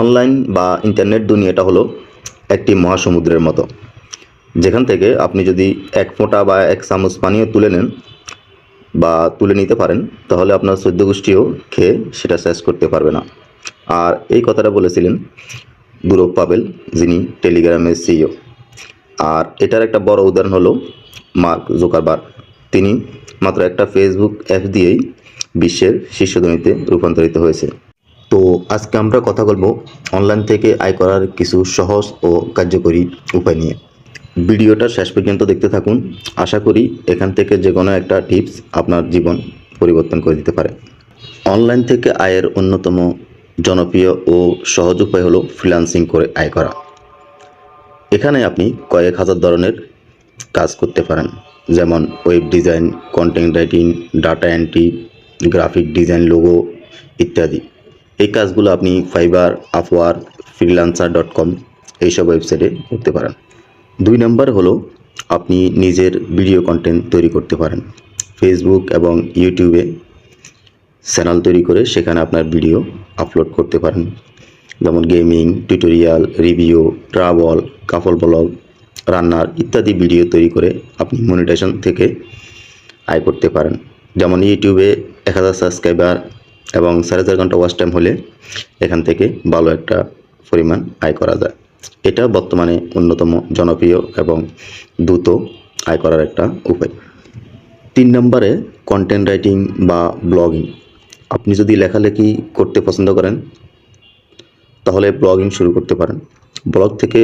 Online বা internet দুনিয়াটা হলো একটি মহাসমুদ্রের মতো। যেখান থেকে আপনি যদি এক ফোঁটা বা এক চামচ পানীয় তুলে নেন বা তুলে নিতে পারেন, তাহলে আপনার চোদ্দ গোষ্ঠীও খেয়ে সেটা শেষ করতে পারবে না। আর এই কথাটা বলেছিলেন দুরব পাবেল, যিনি টেলিগ্রামের সিইও। আর এটার একটা বড় উদাহরণ হলো মার্ক জোকারবার তিনি মাত্র একটা ফেসবুক অ্যাপ দিয়েই বিশ্বের শীর্ষধনীতে রূপান্তরিত হয়েছে। তো আজকে আমরা কথা বলব অনলাইন থেকে আয় করার কিছু সহজ ও কার্যকরী উপায় নিয়ে। ভিডিওটা শেষ পর্যন্ত দেখতে থাকুন। আশা করি এখান থেকে যে কোনো একটা টিপস আপনার জীবন পরিবর্তন করে দিতে পারে। অনলাইন থেকে আয়ের অন্যতম জনপ্রিয় ও সহজ উপায় হলো ফ্রিল্যান্সিং করে আয় করা। এখানে আপনি কয়েক হাজার ধরনের কাজ করতে পারেন। যেমন web design content writing data entry graphic design logo ইত্যাদি। এই কাজগুলো আপনি Fiverr Upwork freelancer dot com এইসব ওয়েবসাইটে করতে পারেন। দুই নম্বর হলো আপনি নিজের ভিডিও কন্টেন্ট তৈরি করতে পারেন। ফেসবুক এবং ইউটিউবে চ্যানেল তৈরি করে সেখানে আপনার ভিডিও আপলোড করতে পারেন। যেমন gaming tutorial review travel couple blog রান্নার ইত্যাদি ভিডিও তৈরি করে আপনি মনিটেশন থেকে আয় করতে পারেন। যেমন ইউটিউবে এক হাজার সাবস্ক্রাইবার এবং সাড়ে চার ঘণ্টা ওয়াচ টাইম হলে এখান থেকে ভালো একটা পরিমাণ আয় করা যায়। এটা বর্তমানে অন্যতম জনপ্রিয় এবং দ্রুত আয় করার একটা উপায়। তিন নম্বরে কন্টেন্ট রাইটিং বা ব্লগিং আপনি যদি লেখালেখি করতে পছন্দ করেন, তাহলে ব্লগিং শুরু করতে পারেন। ব্লগ থেকে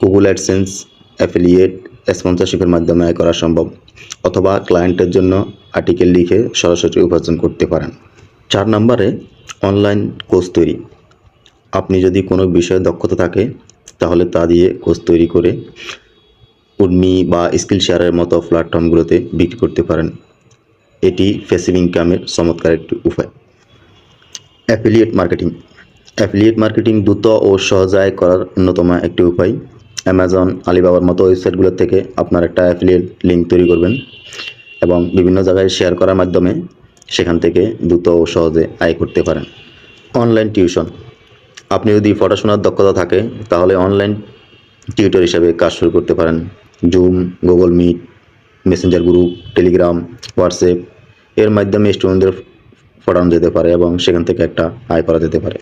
গুগল অ্যাডসেন্স অ্যাফিলিয়েট স্পন্সরশিপের মাধ্যমে আয় করা সম্ভব। অথবা ক্লায়েন্টের জন্য আর্টিকেল লিখে সরাসরি উপার্জন করতে পারেন। চার নম্বরে অনলাইন কোর্স তৈরি। আপনি যদি কোনো বিষয়ে দক্ষতা থাকে, তাহলে তা দিয়ে কোর্স তৈরি করে উর্মি বা স্কিল শেয়ারের মতো প্ল্যাটফর্মগুলোতে বিক্রি করতে পারেন। এটি ফেসিভ ইনকামের চমৎকার একটি উপায়। অ্যাফিলিয়েট মার্কেটিং অ্যাফিলিয়েট মার্কেটিং দ্রুত ও সহজ আয় করার অন্যতম একটি উপায়। অ্যামাজন আলিবাবার মতো ওয়েবসাইটগুলোর থেকে আপনার একটা অ্যাফিলিয়েট লিঙ্ক তৈরি করবেন এবং বিভিন্ন জায়গায় শেয়ার করার মাধ্যমে সেখান থেকে দ্রুত ও সহজে আয় করতে পারেন। Online tuition. আপনি যদি পড়াশোনার দক্ষতা থাকে, তাহলে অনলাইন টিউটর হিসেবে কাজ শুরু করতে পারেন। Zoom, Google Meet, Messenger group, Telegram, WhatsApp, এর মাধ্যমে স্টুডেন্টদের পড়ানো যেতে পারে এবং সেখান থেকে একটা আয় করা যেতে পারে।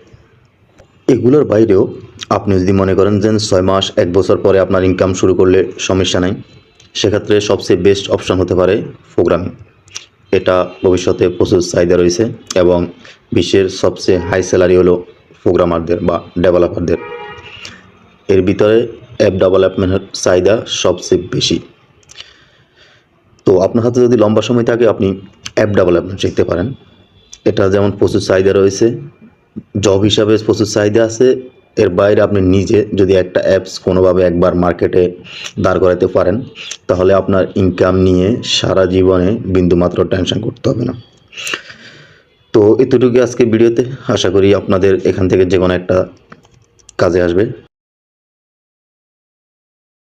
এগুলোর বাইরেও আপনি যদি মনে করেন যে ছয় মাস, এক বছর পরে আপনার ইনকাম শুরু করলে সমস্যা নাই, সেক্ষেত্রে সবচেয়ে বেস্ট অপশন হতে পারে প্রোগ্রামিং এটা ভবিষ্যতে প্রচুর চাহিদা রয়েছে এবং বিশ্বের সবচেয়ে হাই স্যালারি হলো প্রোগ্রামারদের বা ডেভেলপারদের এর ভিতরে অ্যাপ ডেভেলপমেন্টের চাহিদা সবচেয়ে বেশি। তো আপনার হাতে যদি লম্বা সময় থাকে, আপনি অ্যাপ ডেভেলপমেন্ট শিখতে পারেন। এটা যেমন প্রচুর চাহিদা রয়েছে জব হিসাবে প্রচুর চাহিদা আছে এর বাইরে আপনি নিজে যদি একটা অ্যাপস কোনোভাবে একবার মার্কেটে দাঁড় করাতে পারেন, তাহলে আপনার ইনকাম নিয়ে সারা জীবনে বিন্দুমাত্র টেনশন করতে হবে না। তো এতটুকু আজকে ভিডিওতে আশা করি আপনাদের এখান থেকে যে কোনো একটা কাজে আসবে।